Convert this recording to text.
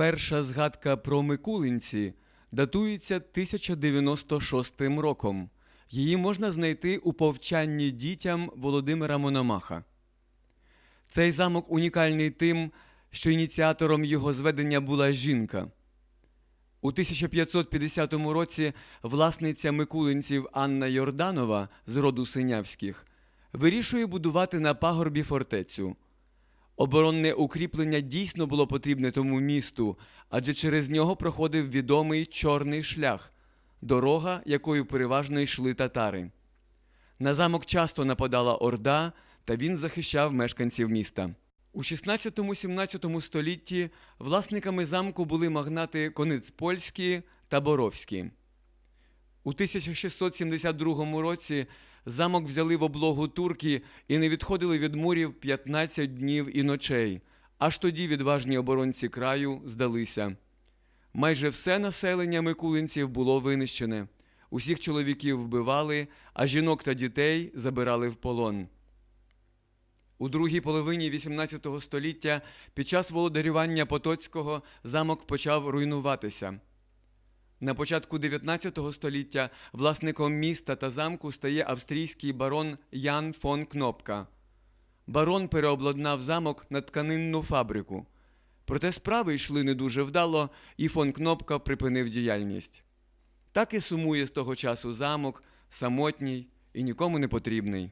Перша згадка про Микулинці датується 1096 роком. Її можна знайти у повчанні дітям Володимира Мономаха. Цей замок унікальний тим, що ініціатором його зведення була жінка. У 1550 році власниця Микулинців Анна Йорданова з роду Синявських вирішує будувати на пагорбі фортецю. Оборонне укріплення дійсно було потрібне тому місту, адже через нього проходив відомий чорний шлях, дорога, якою переважно йшли татари. На замок часто нападала орда, та він захищав мешканців міста. У 16-17 столітті власниками замку були магнати Коницпольські та Боровські. У 1672 році замок взяли в облогу турки і не відходили від мурів 15 днів і ночей. Аж тоді відважні оборонці краю здалися. Майже все населення микулинців було винищене. Усіх чоловіків вбивали, а жінок та дітей забирали в полон. У другій половині XVIII століття під час володарювання Потоцького замок почав руйнуватися. На початку 19 століття власником міста та замку стає австрійський барон Ян фон Кнопка. Барон переобладнав замок на тканинну фабрику. Проте справи йшли не дуже вдало, і фон Кнопка припинив діяльність. Так і сумує з того часу замок, самотній і нікому не потрібний.